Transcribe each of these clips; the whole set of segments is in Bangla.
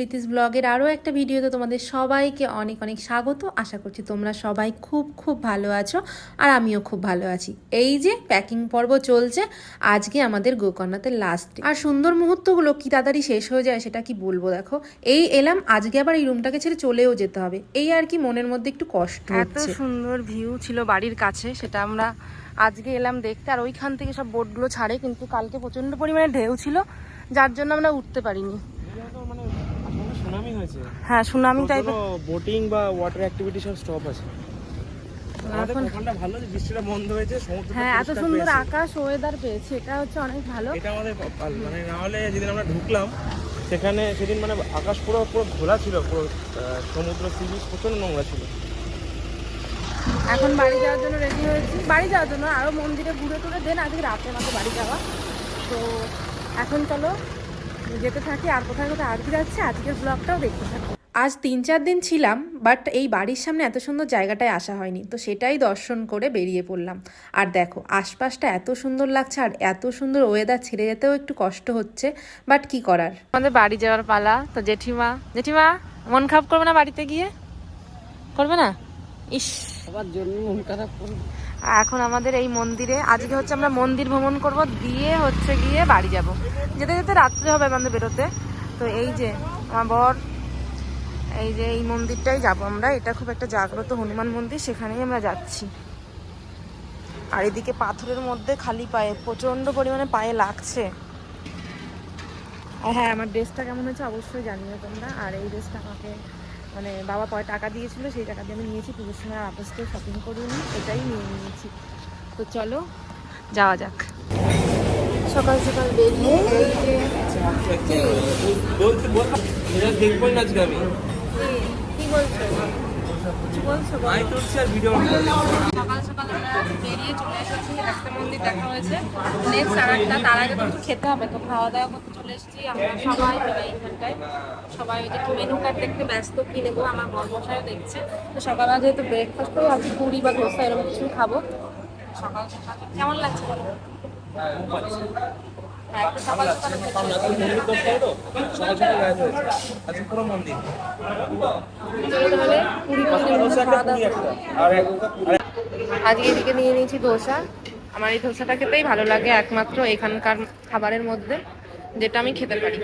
প্রীতিস ব্লগের আরও একটা ভিডিওতে তোমাদের সবাইকে অনেক অনেক স্বাগত। আশা করছি তোমরা সবাই খুব খুব ভালো আছো আর আমিও খুব ভালো আছি। এই যে প্যাকিং পর্ব চলছে আজকে আমাদের গোকর্ণাতে লাস্ট আর সুন্দর মুহূর্তগুলো কি তাড়াতাড়ি শেষ হয়ে যায় সেটা কি বলব দেখো? এই এলাম আজকে আবার এই রুমটাকে ছেড়ে চলেও যেতে হবে। এই আর কি মনের মধ্যে একটু কষ্ট এত সুন্দর ভিউ ছিল বাড়ির কাছে সেটা আমরা আজকে এলাম দেখতে। আর ওইখান থেকে সব বোটগুলো ছাড়ে কিন্তু কালকে প্রচণ্ড পরিমাণে ঢেউ ছিল যার জন্য আমরা উঠতে পারিনি। হয়েছে হ্যাঁ সুনামি টাইপের বোটিং বা ওয়াটার অ্যাক্টিভিটি সব স্টপ আছে। এখন ভালো যে বৃষ্টিটা বন্ধ হয়েছে সমুদ্র হ্যাঁ এত সুন্দর আকাশ ওয়েদার পেয়েছে এটা হচ্ছে অনেক ভালো। এটা আমাদের। মানে না হলে যেদিন আমরা ঢুকলাম সেখানে সেদিন মানে আকাশ পুরো পুরো খোলা ছিল পুরো সমুদ্র সি বিচ প্রচণ্ড নোংরা ছিল। এখন বাড়ি যাওয়ার জন্য রেডি হয়েছি। বাড়ি যাওয়ার জন্য আরও মন্দিরে ঘুরে টুরে দেন আজকে রাতে মতো বাড়ি যাওয়া। তো এখন চলো যেতে থাকি আর কোথায় কোথায় আজকে যাচ্ছে আজকের ব্লগটাও দেখতে থাকি। আজ তিন চার দিন ছিলাম বাট এই বাড়ির সামনে এত সুন্দর জায়গাটায় আসা হয়নি তো সেটাই দর্শন করে বেরিয়ে পড়লাম। আর দেখো আশপাশটা এত সুন্দর লাগছে আর এত সুন্দর ওয়েদার ছেড়ে যেতেও একটু কষ্ট হচ্ছে বাট কি করার? আমাদের বাড়ি যাওয়ার পালা তো জেঠিমা জেঠিমা মন খারাপ করবে না বাড়িতে গিয়ে? করবে না? ইস। সবার জন্য মন খারাপ করবে। এখন আমাদের এই মন্দিরে, আজকে হচ্ছে আমরা মন্দির ভ্রমণ করব, দিয়ে হচ্ছে গিয়ে বাড়ি যাব। যেতে যেতে রাত্রে হবে আমাদের বেরোতে। তো এই যে আমার বর, এই যে এই মন্দিরটাই যাব আমরা। এটা খুব একটা জাগ্রত হনুমান মন্দির, সেখানেই আমরা যাচ্ছি। আর এদিকে পাথরের মধ্যে খালি পায়ে প্রচণ্ড পরিমাণে পায়ে লাগছে। হ্যাঁ আমার ড্রেসটা কেমন হয়েছে অবশ্যই জানিও তোমরা। আর এই ড্রেসটা আমাকে মানে বাবা পরে টাকা দিয়েছিল সেই টাকা দিয়ে আমি নিয়েছি পুজোর সময় আপস করে শপিং করিনি এটাই নিয়ে নিয়েছি। তো চলো যাওয়া যাক। সকাল সকাল বেরিয়ে কি বলছো? বলছো। আমি সকাল সকাল বেরিয়ে চলে এসেছি একটা মন্দির দেখা হয়েছে। নেক্সট আর তার আগে তো খেতে হবে, তো খাওয়া দাওয়া করতে চলে এসেছি আমরা সবাই মিলে এইখানটায় সবাই ওই যে মেনু কার্ড দেখতে ব্যস্ত, কি নেব আমার বর্মশাইও দেখছে। তো সকালবেলা যেহেতু ব্রেকফাস্ট করব আজকে পুরি বা ধোসা এরকম কিছু খাব। সকাল সকাল, কেমন লাগছে বলো? হ্যাঁ আজকে এদিকে নিয়ে নিয়েছি ধোসা আমার এই ধোসাটা খেতেই ভালো লাগে একমাত্র এখানকার খাবারের মধ্যে। যেটা আমি খেতে পারি।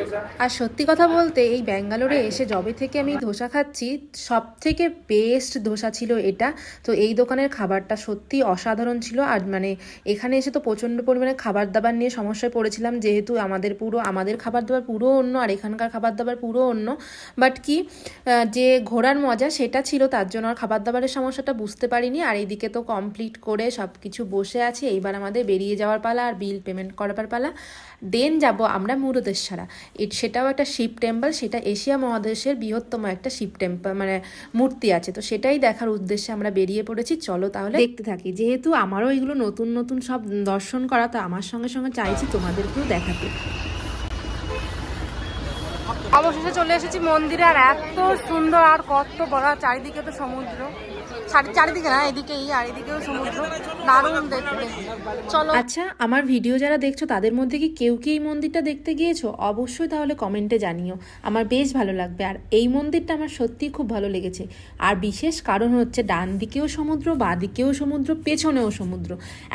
আর সত্যি কথা বলতে, এই ব্যাঙ্গালোরে এসে জবে থেকে আমি ধোসা খাচ্ছি সব থেকে বেস্ট ধোসা ছিল এটা। তো এই দোকানের খাবারটা সত্যি অসাধারণ ছিল। আর মানে এখানে এসে তো প্রচণ্ড পরিমাণে খাবার দাবার নিয়ে সমস্যায় পড়েছিলাম, যেহেতু আমাদের পুরো, আমাদের খাবার দাবার পুরো অন্য, আর এখানকার খাবার দাবার পুরো অন্য। বাট কি যে ঘোরার মজা সেটা ছিল, তার জন্য আর খাবার দাবারের সমস্যাটা বুঝতে পারিনি। আর এইদিকে তো কমপ্লিট করে সব কিছু বসে আছে। এইবার আমাদের বেরিয়ে যাওয়ার পালা আর বিল পেমেন্ট করাবার পালা। দেন যাব আমরা মুরুদেশ্বরা সেটাও একটা শিব টেম্পল, সেটা এশিয়া মহাদেশের বৃহত্তম একটা শিব টেম্পল মানে মূর্তি আছে। তো সেটাই দেখার উদ্দেশ্যে আমরা বেরিয়ে পড়েছি। চলো তাহলে দেখতে থাকি। যেহেতু আমারও এগুলো নতুন নতুন সব দর্শন করা, তো আমার সঙ্গে সঙ্গে চাইছি তোমাদেরকেও দেখাতে। অবশেষে চলে এসেছি মন্দিরে, আর এত সুন্দর আর কত বড় চারিদিকে তো সমুদ্র। আচ্ছা আমার ভিডিও যারা দেখছ, তাদের মধ্যে কি কেউ কি এই মন্দিরটা দেখতে গিয়েছো? অবশ্যই তাহলে কমেন্টে জানিও। আমার বেশ ভালো লাগবে, আর এই মন্দিরটা আমার সত্যিই খুব ভালো লেগেছে। আর বিশেষ কারণ হচ্ছে, ডান দিকেও সমুদ্র, বাঁ দিকেও সমুদ্র, পেছনেও সমুদ্র।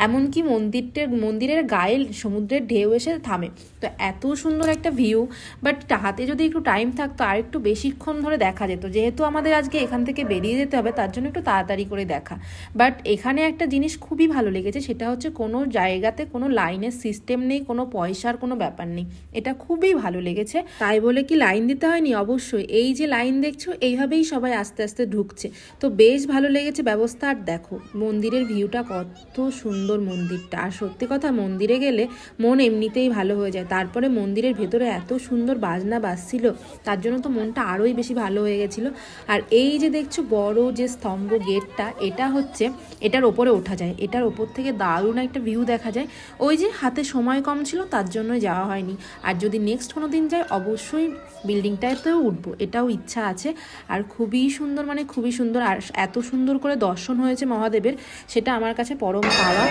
এমনকি মন্দিরটার মন্দিরের গায়ে সমুদ্রের ঢেউ এসে থামে। তো এত সুন্দর একটা ভিউ বাট হাতে যদি একটু টাইম থাকতো, আর একটু বেশিক্ষণ ধরে দেখা যেত। যেহেতু আমাদের আজকে এখান থেকে বেরিয়ে যেতে হবে, তার জন্য একটু তাড়াতাড়ি করে দেখা। বাট এখানে একটা জিনিস খুবই ভালো লেগেছে, সেটা হচ্ছে কোনো জায়গাতে কোনো লাইনের সিস্টেম নেই, কোনো পয়সার কোনো ব্যাপার নেই। এটা খুবই ভালো লেগেছে। তাই বলে কি লাইন দিতে হয়নি? অবশ্যই। এই যে লাইন দেখছ, এইভাবেই সবাই আস্তে আস্তে ঢুকছে। তো বেশ ভালো লেগেছে ব্যবস্থা। আর দেখো, মন্দিরের ভিউটা কত সুন্দর মন্দিরটা। আর সত্যি কথা, মন্দিরে গেলে মন এমনিতেই ভালো হয়ে যায়। তারপরে মন্দিরের ভেতরে এত সুন্দর বাজনা বাজছিল, তার জন্য তো মনটা আরোই বেশি ভালো হয়ে গেছিল। আর এই যে দেখছ বড় যে স্তম্ভ গেটটা, এটা হচ্ছে, এটার ওপরে ওঠা যায়। এটার ওপর থেকে দারুণ একটা ভিউ দেখা যায়। ওই যে হাতে সময় কম ছিল, তার জন্যই যাওয়া হয়নি। আর যদি নেক্সট কোনো দিন যাই, অবশ্যই বিল্ডিংটাতেও উঠবো, এটাও ইচ্ছা আছে। আর খুবই সুন্দর মানে খুবই সুন্দর, আর এত সুন্দর করে দর্শন হয়েছে মহাদেবের, সেটা আমার কাছে পরম পাওয়া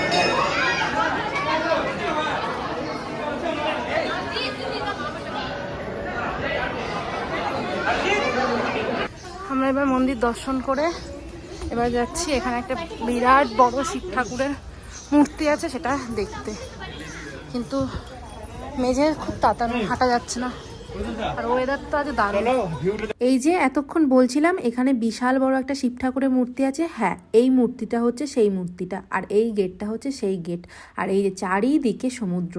আমরা এবার মন্দির দর্শন করে এবার যাচ্ছি। এখানে একটা বিরাট বড় শিব ঠাকুরের মূর্তি আছে, সেটা দেখতে। কিন্তু মেঝে খুব তাড়াতাড়ি হাঁটা যাচ্ছে না। আর ওয়েদার তো আজ দারুণ। এই যে এতক্ষণ বলছিলাম এখানে বিশাল বড় একটা শিব ঠাকুরের মূর্তি আছে। হ্যাঁ এই মূর্তিটা হচ্ছে সেই মূর্তিটা আর এই গেটটা হচ্ছে সেই গেট। আর এই যে চারিদিকে সমুদ্র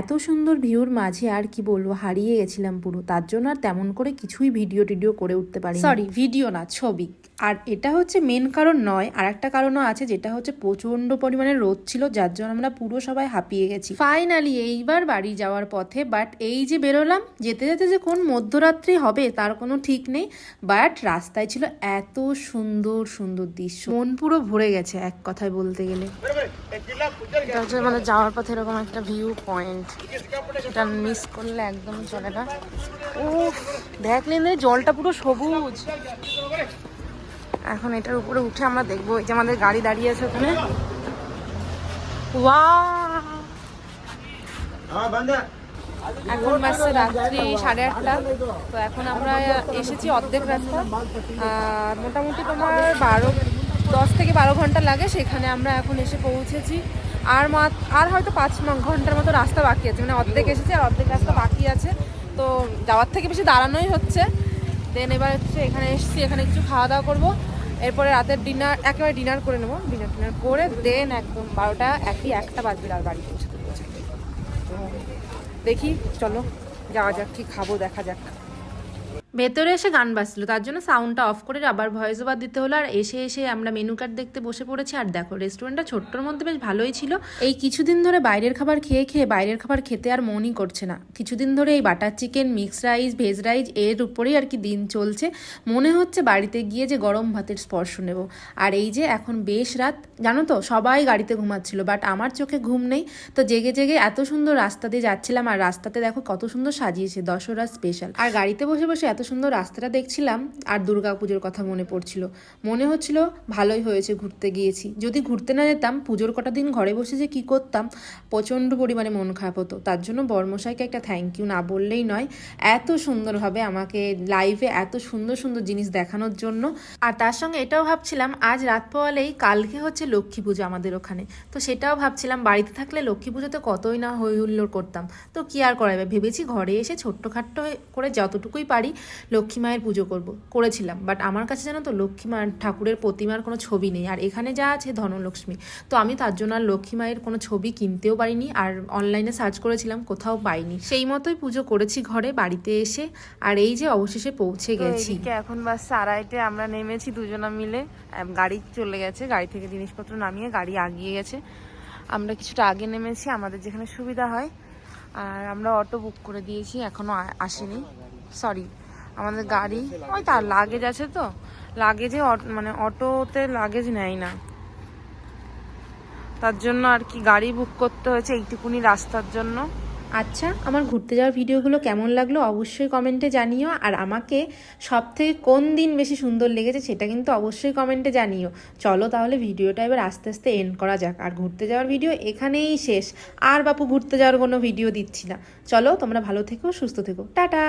এত সুন্দর ভিউর মাঝে আর কি বলব হারিয়ে গেছিলাম পুরো। তার জন্য আর তেমন করে কিছুই ভিডিও টিডিও করে উঠতে পারি সরি ভিডিও না ছবি। আর এটা হচ্ছে মেন কারণ নয় আর একটা কারণও আছে যেটা হচ্ছে প্রচণ্ড পরিমাণে রোদ ছিল, যার জন্য আমরা পুরো সবাই হাঁপিয়ে গেছি। ফাইনালি এইবার বাড়ি যাওয়ার পথে বাট এই যে বেরোলাম, যেতে যেতে যে কোন মধ্যরাত্রি হবে তার কোনো ঠিক নেই বাট রাস্তায় ছিল এত সুন্দর সুন্দর দৃশ্য। মন পুরো ভরে গেছে এক কথায় বলতে গেলে। মানে যাওয়ার পথে এরকম একটা ভিউ পয়েন্ট এটা মিস করলে একদম চলে না। ও দেখলেন জলটা পুরো সবুজ। এখন এটার উপরে উঠে আমরা দেখব এই যে আমাদের গাড়ি দাঁড়িয়ে আছে ওখানে। Wow! এখন বাজছে রাত্রি সাড়ে আটটা। তো এখন আমরা এসেছি অর্ধেক রাস্তা। মোটামুটি তোমার বারো দশ থেকে বারো ঘণ্টা লাগে সেখানে আমরা এখন এসে পৌঁছেছি। আর মাত আর হয়তো পাঁচ ঘণ্টার মতো রাস্তা বাকি আছে। মানে অর্ধেক এসেছি আর অর্ধেক রাস্তা বাকি আছে। তো যাওয়ার থেকে বেশি দাঁড়ানোই হচ্ছে। দেন এবার হচ্ছে এখানে এসছি, এখানে কিছু খাওয়া দাওয়া করব। এরপরে রাতের ডিনার একেবারে ডিনার করে নেব। ডিনার টিনার করে দেন একদম বারোটা, একই একটা বাজবে আর বাড়ি পৌঁছে পৌঁছাতে। তো দেখি, চলো, যাওয়া যাক, কি খাব, দেখা যাক। ভেতরে এসে গান বাজছিল, তার জন্য সাউন্ডটা অফ করে আবার ভয়েস ওভার দিতে হলো, আর এসে এসে আমরা মেনু কার্ড দেখতে বসে পড়েছি। আর দেখো রেস্টুরেন্টটা ছোট্টর মধ্যে বেশ ভালোই ছিল। এই কিছুদিন ধরে বাইরের খাবার খেয়ে খেয়ে, বাইরের খাবার খেতে আর মনই করছে না। কিছুদিন ধরে এই butter chicken mix rice veg rice এর উপরেই আর কি দিন চলছে। মনে হচ্ছে বাড়িতে গিয়ে যে গরম ভাতের স্পর্শ নেব। আর এই যে এখন বেশ রাত, জানো তো, সবাই গাড়িতে ঘুমাচ্ছিল বাট আমার চোখে ঘুম নেই। তো জেগে জেগে এত সুন্দর রাস্তা দিয়ে যাচ্ছিলাম, আর রাস্তাতে দেখো কত সুন্দর সাজিয়েছে দশরা স্পেশাল আর গাড়িতে বসে বসে এত সুন্দর রাস্তাটা দেখছিলাম আর দুর্গা পুজোর কথা মনে পড়ছিল। মনে হচ্ছিল ভালোই হয়েছে ঘুরতে গিয়েছি। যদি ঘুরতে না যেতাম, পুজোর কটা দিন ঘরে বসে যে কী করতাম, প্রচণ্ড পরিমাণে মন খারাপ হতো। তার জন্য বর্মশাইকে একটা থ্যাংক ইউ না বললেই নয়, এত সুন্দরভাবে আমাকে লাইভে এত সুন্দর সুন্দর জিনিস দেখানোর জন্য। আর তার সঙ্গে এটাও ভাবছিলাম, আজ রাত পোয়ালেই কালকে হচ্ছে লক্ষ্মী পুজো আমাদের ওখানে। তো সেটাও ভাবছিলাম, বাড়িতে থাকলে লক্ষ্মী পুজোতে কতই না হই হুল্লোড় করতাম। তো কি আর করাবে ভেবেছি ঘরে এসে ছোট্টখাট্ট করে যতটুকুই পারি লক্ষ্মী মায়ের পুজো করব করেছিলাম। বাট আমার কাছে জানো তো লক্ষ্মী মায়ের ঠাকুরের প্রতিমার কোনো ছবি নেই। আর এখানে যা আছে ধনলক্ষ্মী তো আমি তার জন্য আর লক্ষ্মী মায়ের কোনো ছবি কিনতেও পারিনি আর অনলাইনে সার্চ করেছিলাম কোথাও পাইনি। সেই মতোই পুজো করেছি ঘরে বাড়িতে এসে আর এই যে অবশেষে পৌঁছে গেছি। এখন বাস আড়াইটে আমরা নেমেছি দুজনা মিলে। গাড়ি চলে গেছে গাড়ি থেকে জিনিসপত্র নামিয়ে গাড়ি আগিয়ে গেছে। আমরা কিছুটা আগে নেমেছি আমাদের যেখানে সুবিধা হয়। আর আমরা অটো বুক করে দিয়েছি এখনও আ- আসেনি। সরি আমাদের গাড়ি, ওই তার লাগেজ আছে তো। লাগেজে মানে অটোতে লাগেজ নেয় না। তার জন্য আর কি গাড়ি বুক করতে হয়েছে এইটুকুনি রাস্তার জন্য। আচ্ছা আমার ঘুরতে যাওয়ার ভিডিওগুলো কেমন লাগল অবশ্যই কমেন্টে জানিও। আর আমাকে সব থেকে কোন দিন বেশি সুন্দর লেগেছে সেটা কিন্তু অবশ্যই কমেন্টে জানিও। চলো তাহলে ভিডিওটা এবার আস্তে আস্তে এন্ড করা যাক। আর ঘুরতে যাওয়ার ভিডিও এখানেই শেষ। আর বাপু ঘুরতে যাওয়ার কোনো ভিডিও দিচ্ছি না। চলো, তোমরা ভালো থেকো, সুস্থ থেকো। টাটা!